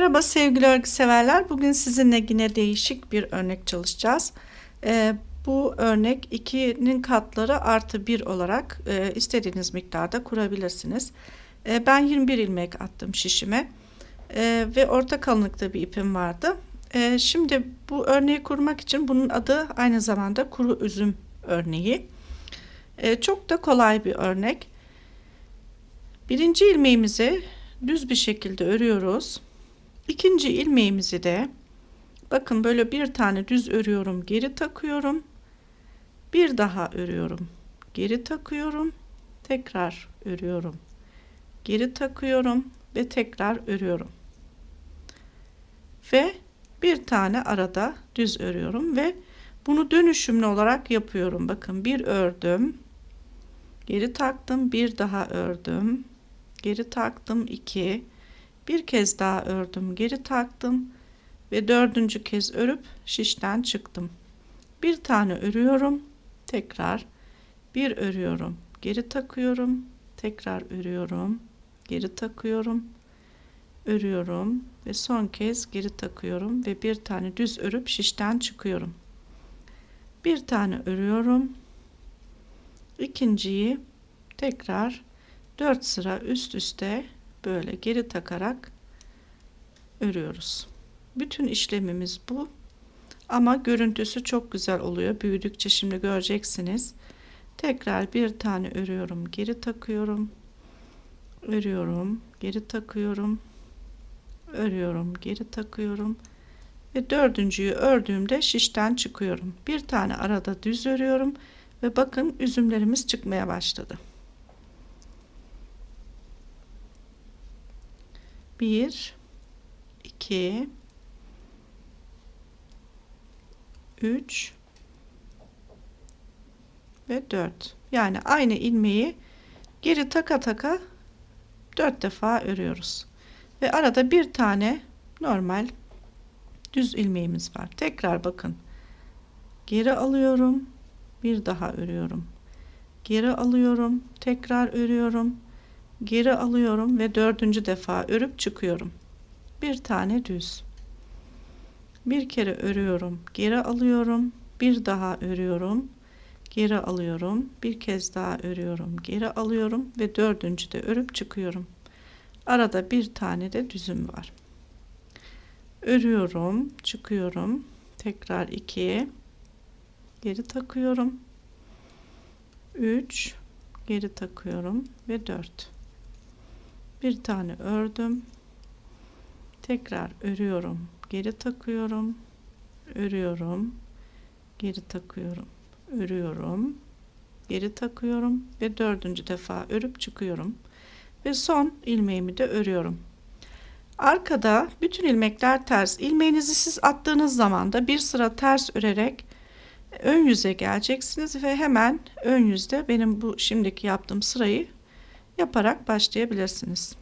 Merhaba sevgili örgü severler. Bugün sizinle yine değişik bir örnek çalışacağız. Ee, bu örnek 2'nin katları artı 1 olarak e, istediğiniz miktarda kurabilirsiniz. E, ben 21 ilmek attım şişime e, ve orta kalınlıkta bir ipim vardı. E, şimdi bu örneği kurmak için bunun adı aynı zamanda kuru üzüm örneği. E, çok da kolay bir örnek. Birinci ilmeğimizi düz bir şekilde örüyoruz. İkinci ilmeğimizi de bakın böyle bir tane düz örüyorum, geri takıyorum. Bir daha örüyorum, geri takıyorum, tekrar örüyorum. Geri takıyorum ve tekrar örüyorum. Ve bir tane arada düz örüyorum ve bunu dönüşümlü olarak yapıyorum. Bakın bir ördüm, geri taktım, bir daha ördüm, geri taktım, iki, bir kez daha ördüm geri taktım ve dördüncü kez örüp şişten çıktım. Bir tane örüyorum tekrar bir örüyorum geri takıyorum tekrar örüyorum geri takıyorum örüyorum ve son kez geri takıyorum ve bir tane düz örüp şişten çıkıyorum. Bir tane örüyorum ikinciyi tekrar 4 sıra üst üste böyle geri takarak örüyoruz. Bütün işlemimiz bu. Ama görüntüsü çok güzel oluyor. Büyüdükçe şimdi göreceksiniz. Tekrar bir tane örüyorum, geri takıyorum. Örüyorum, geri takıyorum. Örüyorum, geri takıyorum. Ve dördüncüyü ördüğümde şişten çıkıyorum. Bir tane arada düz örüyorum ve bakın üzümlerimiz çıkmaya başladı. 1 2 3 ve 4 yani aynı ilmeği geri taka taka 4 defa örüyoruz. Ve arada bir tane normal düz ilmeğimiz var. Tekrar bakın. Geri alıyorum bir daha örüyorum. Geri alıyorum tekrar örüyorum geri alıyorum ve dördüncü defa örüp çıkıyorum. Bir tane düz. Bir kere örüyorum geri alıyorum bir daha örüyorum geri alıyorum bir kez daha örüyorum geri alıyorum ve dördüncü de örüp çıkıyorum. Arada bir tane de düzüm var. Örüyorum çıkıyorum tekrar 2 geri takıyorum. 3 geri takıyorum ve 4 bir tane ördüm. Tekrar örüyorum. Geri takıyorum. Örüyorum. Geri takıyorum. Örüyorum. Geri takıyorum ve dördüncü defa örüp çıkıyorum ve son ilmeğimi de örüyorum. Arkada bütün ilmekler ters. İlmeğinizi siz attığınız zaman da bir sıra ters örerek ön yüze geleceksiniz ve hemen ön yüzde benim bu şimdiki yaptığım sırayı yaparak başlayabilirsiniz.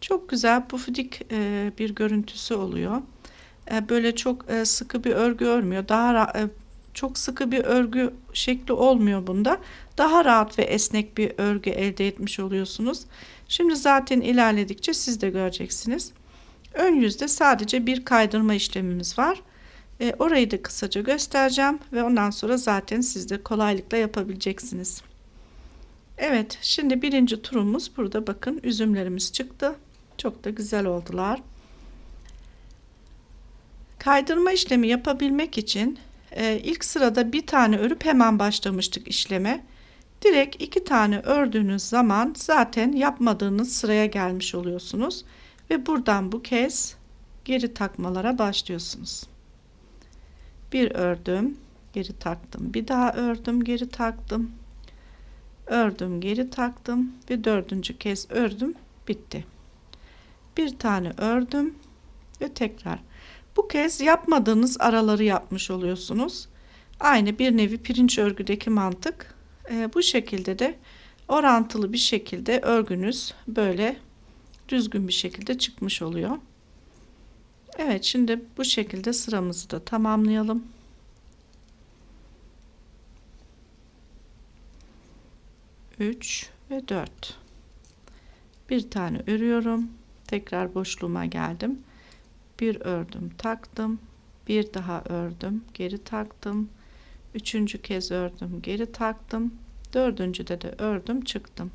Çok güzel pufidik e, bir görüntüsü oluyor. E, böyle çok e, sıkı bir örgü örmüyor. Daha çok sıkı bir örgü şekli olmuyor bunda. Daha rahat ve esnek bir örgü elde etmiş oluyorsunuz. Şimdi zaten ilerledikçe siz de göreceksiniz. Ön yüzde sadece bir kaydırma işlemimiz var. E, orayı da kısaca göstereceğim ve ondan sonra zaten siz de kolaylıkla yapabileceksiniz. Evet şimdi birinci turumuz burada bakın üzümlerimiz çıktı. Çok da güzel oldular. Kaydırma işlemi yapabilmek için e, ilk sırada bir tane örüp hemen başlamıştık işleme. Direkt iki tane ördüğünüz zaman zaten yapmadığınız sıraya gelmiş oluyorsunuz. Ve buradan bu kez geri takmalara başlıyorsunuz bir ördüm geri taktım. Bir daha ördüm geri taktım. Ördüm geri taktım. Ve dördüncü kez ördüm bitti. Bir tane ördüm ve tekrar. Bu kez yapmadığınız araları yapmış oluyorsunuz. Aynı bir nevi pirinç örgüdeki mantık. E, bu şekilde de orantılı bir şekilde örgünüz böyle düzgün bir şekilde çıkmış oluyor Evet şimdi bu şekilde sıramızı da tamamlayalım. 3 ve 4 bir tane örüyorum. Tekrar boşluğuma geldim. Bir ördüm taktım. Bir daha ördüm geri taktım. Üçüncü kez ördüm geri taktım. Dördüncüde de ördüm çıktım.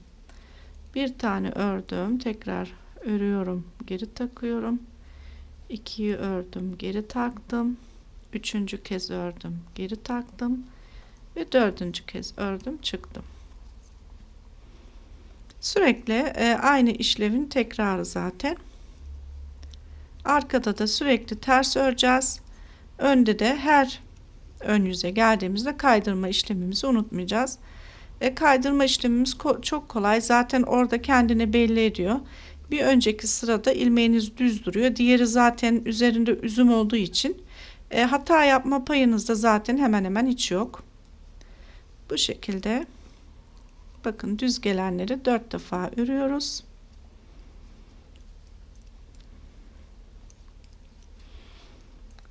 Bir tane ördüm tekrar örüyorum geri takıyorum ikiyi ördüm geri taktım. Üçüncü kez ördüm geri taktım. Ve dördüncü kez ördüm çıktım. Sürekli e, aynı işlevin tekrarı zaten. Arkada da sürekli ters öreceğiz. Önde de her ön yüze geldiğimizde kaydırma işlemimizi unutmayacağız. E, kaydırma işlemimiz ko çok kolay. Zaten orada kendini belli ediyor bir önceki sırada ilmeğiniz düz duruyor. Diğeri zaten üzerinde üzüm olduğu için e, hata yapma payınız da zaten hemen hemen hiç yok. Bu şekilde bakın düz gelenleri dört defa örüyoruz.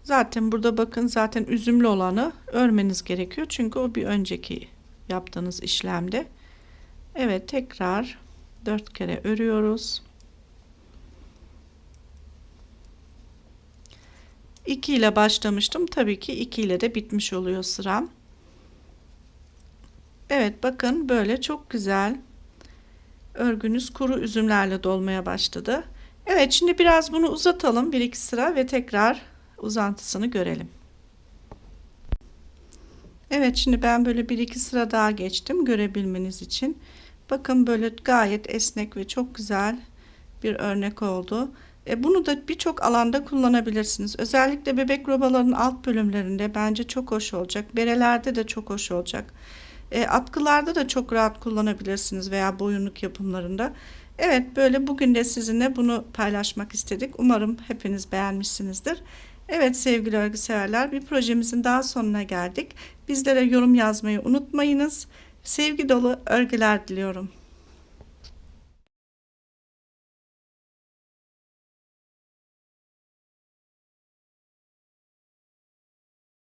Zaten burada bakın zaten üzümlü olanı örmeniz gerekiyor. Çünkü o bir önceki yaptığınız işlemde. Evet tekrar dört kere örüyoruz 2 ile başlamıştım. Tabii ki 2 ile de bitmiş oluyor sıram. Evet bakın böyle çok güzel örgünüz kuru üzümlerle dolmaya başladı. Evet şimdi biraz bunu uzatalım bir iki sıra ve tekrar uzantısını görelim. Evet şimdi ben böyle bir iki sıra daha geçtim görebilmeniz için. Bakın böyle gayet esnek ve çok güzel bir örnek oldu. E, bunu da birçok alanda kullanabilirsiniz. Özellikle bebek robaların alt bölümlerinde bence çok hoş olacak. Berelerde de çok hoş olacak. E, atkılarda da çok rahat kullanabilirsiniz veya boyunluk yapımlarında. Evet böyle bugün de sizinle bunu paylaşmak istedik. Umarım hepiniz beğenmişsinizdir. Evet sevgili örgü severler bir projemizin daha sonuna geldik. Bizlere yorum yazmayı unutmayınız. Sevgi dolu örgüler diliyorum.